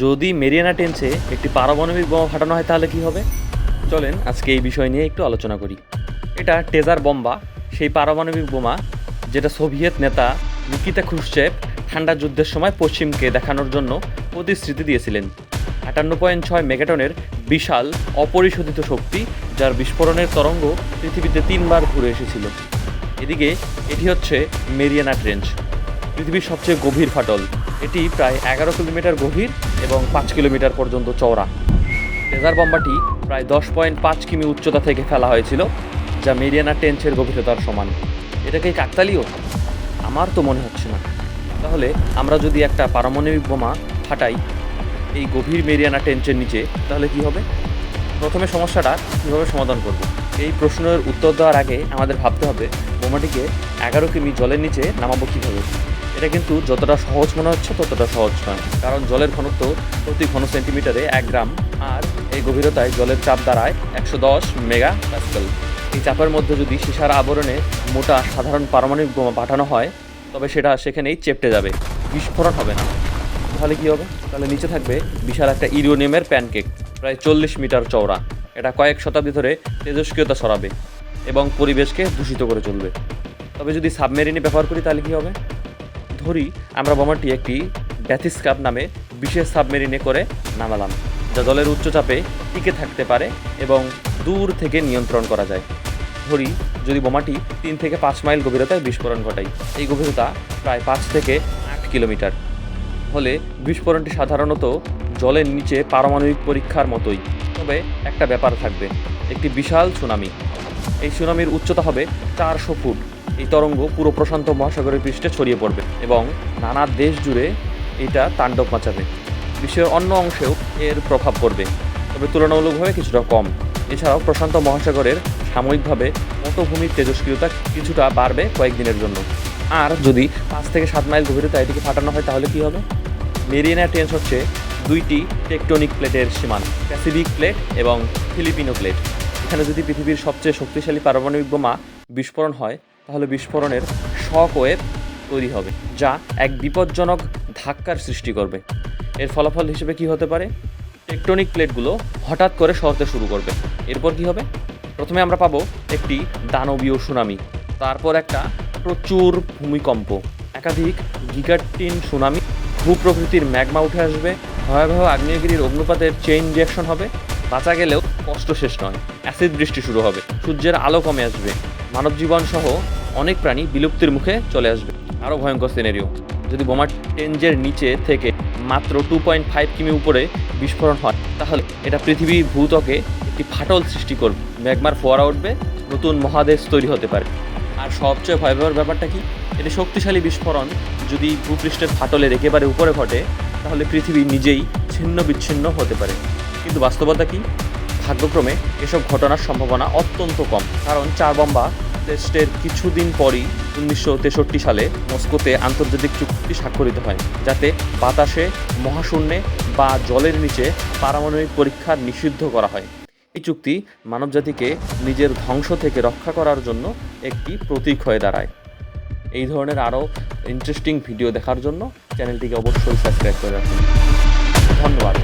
যদি মেরিয়ানা টেন্সে একটি পারমাণবিক বোমা ফাটানো হয়, তাহলে কি হবে? চলেন আজকে এই বিষয় নিয়ে একটু আলোচনা করি। এটা টেজার বম্বা, সেই পারমাণবিক বোমা যেটা সোভিয়েত নেতা নিকিতা ক্রুশচেভ ঠান্ডা যুদ্ধের সময় পশ্চিমকে দেখানোর জন্য প্রতিশ্রুতি দিয়েছিলেন। আটান্ন পয়েন্ট ছয় মেগাটনের বিশাল অপরিশোধিত শক্তি, যার বিস্ফোরণের তরঙ্গ পৃথিবীতে তিনবার ঘুরে এসেছিল। এদিকে এটি হচ্ছে মেরিয়ানা ট্রেঞ্চ পৃথিবীর সবচেয়ে গভীর ফাটল। এটি প্রায় এগারো কিলোমিটার গভীর এবং পাঁচ কিলোমিটার পর্যন্ত চওড়া। টেজার বম্বাটি প্রায় দশ পয়েন্ট পাঁচ কিমি উচ্চতা থেকে ফেলা হয়েছিল, যা মেরিয়ানা টেন্সের গভীরতার সমান। এটা কি কাকতালীয়? আমার তো মনে হচ্ছে না। তাহলে আমরা যদি একটা পারমাণবিক বোমা ফাটাই এই গভীর মেরিয়ানা টেন্সের নিচে, তাহলে কি হবে? প্রথমে সমস্যাটা কীভাবে সমাধান করব? এই প্রশ্নের উত্তর দেওয়ার আগে আমাদের ভাবতে হবে, বোমাটিকে এগারো কিমি জলের নিচে নামাবো কীভাবে? এটা কিন্তু যতটা সহজ মনে হচ্ছে, ততটা সহজ নয়। কারণ জলের ঘনত্ব প্রতি ঘন সেন্টিমিটারে এক গ্রাম, আর এই গভীরতায় জলের চাপ দাঁড়ায় একশো দশ মেগা প্যাসকেল এই চাপের মধ্যে যদি সীসার আবরণে মোটা সাধারণ পারমাণবিক বোমা পাঠানো হয়, তবে সেটা সেখানেই চেপটে যাবে, বিস্ফোরণ হবে না। তাহলে কী হবে? তাহলে নিচে থাকবে বিশাল একটা ইউরেনিয়ামের প্যানকেক, প্রায় চল্লিশ মিটার চওড়া। এটা কয়েক শতাব্দী ধরে তেজস্ক্রিয়তা ছড়াবে এবং পরিবেশকে দূষিত করে চলবে। তবে যদি সাবমেরিনে ব্যবহার করি, তাহলে কী হবে? ধরি আমরা বোমাটি একটি ব্যাথিস্কাপ নামে বিশেষ সাবমেরিনে করে নামালাম, যা জলের উচ্চচাপে টিকে থাকতে পারে এবং দূর থেকে নিয়ন্ত্রণ করা যায়। ধরি, যদি বোমাটি তিন থেকে পাঁচ মাইল গভীরতায় বিস্ফোরণ ঘটাই এই গভীরতা প্রায় পাঁচ থেকে আট কিলোমিটার। হলে বিস্ফোরণটি সাধারণত জলের নিচে পারমাণবিক পরীক্ষার মতোই। তবে একটা ব্যাপার থাকবে, একটি বিশাল সুনামি। এই সুনামির উচ্চতা হবে চারশো ফুট। এই তরঙ্গ পুরো প্রশান্ত মহাসাগরের পৃষ্ঠে ছড়িয়ে পড়বে এবং নানা দেশ জুড়ে এটা তাণ্ডব মাচাবে। বিশ্বের অন্য অংশেও এর প্রভাব পড়বে, তবে তুলনামূলকভাবে কিছুটা কম। এছাড়াও প্রশান্ত মহাসাগরের সাময়িকভাবে মতভূমির তেজস্ক্রিয়তা কিছুটা বাড়বে কয়েকদিনের জন্য। আর যদি পাঁচ থেকে সাত মাইল গভীরতা এটিকে ফাটানো হয়, তাহলে কি হবে? মেরিয়ানা টেন্স হচ্ছে দুইটি টেকটনিক প্লেটের সীমান, প্যাসিফিক প্লেট এবং ফিলিপিনো প্লেট। এখানে যদি পৃথিবীর সবচেয়ে শক্তিশালী পারমাণবিক বোমা বিস্ফোরণ হয় তাহলে বিস্ফোরণের শক ওয়েভ তৈরি হবে, যা এক বিপজ্জনক ধাক্কার সৃষ্টি করবে। এর ফলাফল হিসেবে কি হতে পারে? টেকটনিক প্লেটগুলো হঠাৎ করে সরতে শুরু করবে। এরপর কি হবে? প্রথমে আমরা পাবো একটি দানবীয় সুনামি, তারপর একটা প্রচুর ভূমিকম্প, একাধিক গিগাটিন সুনামি, ভূপ্রকৃতির ম্যাগমা উঠে আসবে, ভয়াবহ আগ্নেয়গিরির অগ্নুপাতের চেইন রিয়াকশন হবে, বাঁচা গেলেও কষ্ট শেষ নয়, অ্যাসিড বৃষ্টি শুরু হবে, সূর্যের আলো কমে আসবে। মানব জীবন সহ অনেক প্রাণী বিলুপ্তির মুখে চলে আসবে। আরও ভয়ঙ্কর সিনারিও যদি বোমা টেঞ্জের নিচে থেকে মাত্র টু পয়েন্ট ফাইভ কিমি উপরে বিস্ফোরণ হয়, তাহলে এটা পৃথিবীর ভূতকে একটি ফাটল সৃষ্টি করবে। ম্যাগমার ফোয়ারা উঠবে, নতুন মহাদেশ তৈরি হতে পারে। আর সবচেয়ে ভয়াবহ ব্যাপারটা কি? এটি শক্তিশালী বিস্ফোরণ যদি ভূপৃষ্ঠের ফাটলের একেবারে উপরে ঘটে, তাহলে পৃথিবী নিজেই ছিন্ন বিচ্ছিন্ন হতে পারে। কিন্তু বাস্তবতা কি? ভাগ্যক্রমে এসব ঘটনার সম্ভাবনা অত্যন্ত কম। কারণ চার বম্বা টেস্টের কিছুদিন পরই উনিশশো তেষট্টি সালে মস্কোতে আন্তর্জাতিক চুক্তি স্বাক্ষরিত হয়, যাতে বাতাসে, মহাশূন্যে বা জলের নিচে পারমাণবিক পরীক্ষা নিষিদ্ধ করা হয়। এই চুক্তি মানবজাতিকে নিজের ধ্বংস থেকে রক্ষা করার জন্য একটি প্রতীক হয়ে দাঁড়ায়। এই ধরনের আরও ইন্টারেস্টিং ভিডিও দেখার জন্য চ্যানেলটিকে অবশ্যই সাবস্ক্রাইব করে রাখুন। ধন্যবাদ।